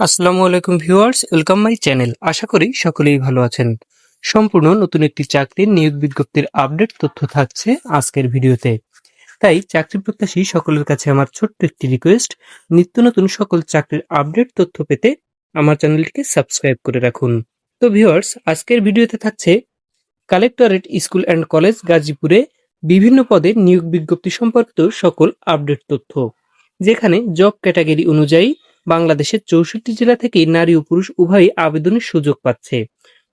আসসালামু আলাইকুম viewers, welcome my channel. আশা করি সকলেই ভালো আছেন। সম্পূর্ণ নতুন একটি চাকরির নিয়োগ বিজ্ঞপ্তির আপডেট তথ্য থাকছে আজকের ভিডিওতে। তাই চাকরি প্রত্যাশী সকলের কাছে আমার ছোট্ট একটি রিকোয়েস্ট নিত্য নতুন সকল চাকরির আপডেট তথ্য পেতে আমার চ্যানেলটিকে সাবস্ক্রাইব করে রাখুন। তো ভিউয়ার্স, আজকের ভিডিওতে থাকছে কালেক্টরেট স্কুল অ্যান্ড কলেজ গাজীপুরে বিভিন্ন পদে নিয়োগ বিজ্ঞপ্তি সম্পর্কিত সকল আপডেট তথ্য। যেখানে জব ক্যাটাগরি অনুযায়ী বাংলাদেশের চৌষট্টি জেলা থেকে নারী ও পুরুষ উভয়ই আবেদনের সুযোগ পাচ্ছে।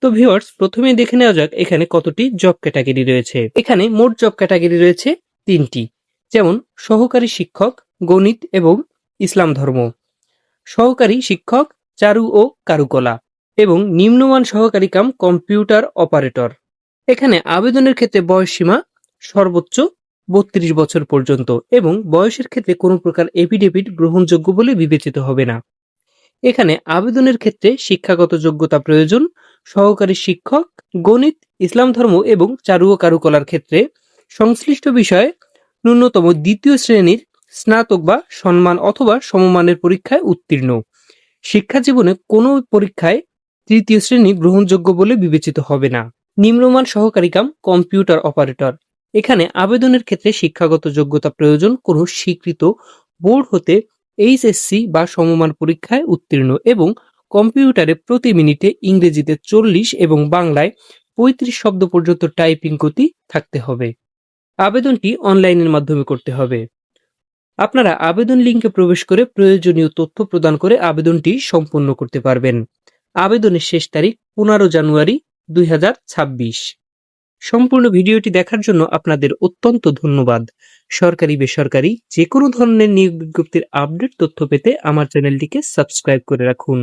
তো ভিউয়ার্স প্রথমে দেখে নেওয়া যাক এখানে কতটি জব ক্যাটাগরি রয়েছে। এখানে মোট জব ক্যাটাগরি রয়েছে তিনটি, যেমন সহকারী শিক্ষক, গণিত এবং ইসলাম ধর্ম। সহকারী শিক্ষক, চারু ও কারুকলা এবং নিম্নমান সহকারী কাম কম্পিউটার অপারেটর। এখানে আবেদনের ক্ষেত্রে বয়সসীমা সর্বোচ্চ বত্রিশ বছর পর্যন্ত এবং বয়সের ক্ষেত্রে কোনো প্রকার এফিডেভিট গ্রহণযোগ্য বলে বিবেচিত হবে না। এখানে আবেদনের ক্ষেত্রে শিক্ষাগত যোগ্যতা প্রয়োজন, সহকারী শিক্ষক, গণিত, ইসলাম ধর্ম এবং চারু ও কারুকলার ক্ষেত্রে। সংশ্লিষ্ট বিষয়ে ন্যূনতম দ্বিতীয় শ্রেণির স্নাতক বা সম্মান অথবা সমমানের পরীক্ষায় উত্তীর্ণ। শিক্ষা জীবনে কোনো পরীক্ষায় তৃতীয় শ্রেণি গ্রহণযোগ্য বলে বিবেচিত হবে না। নিম্নমান সহকারী কাম কম্পিউটার অপারেটর। এখানে আবেদনের ক্ষেত্রে শিক্ষাগত যোগ্যতা প্রয়োজন, কোনো স্বীকৃত বোর্ড হতে এইচএসসি বা সমমান পরীক্ষায় উত্তীর্ণ এবং কম্পিউটারে প্রতি মিনিটে ইংরেজিতে চল্লিশ এবং বাংলায় পঁয়ত্রিশ শব্দ পর্যন্ত টাইপিং গতি থাকতে হবে। আবেদনটি অনলাইনের মাধ্যমে করতে হবে। আপনারা আবেদন লিঙ্কে প্রবেশ করে প্রয়োজনীয় তথ্য প্রদান করে আবেদনটি সম্পন্ন করতে পারবেন। আবেদনের শেষ তারিখ পনেরো জানুয়ারি দুই হাজার ছাব্বিশ। সম্পূর্ণ ভিডিওটি দেখার জন্য আপনাদের অত্যন্ত ধন্যবাদ। সরকারি, বেসরকারি যে কোনো ধরনের নিয়োগ বিজ্ঞপ্তির আপডেট তথ্য পেতে আমার চ্যানেলটিকে সাবস্ক্রাইব করে রাখুন।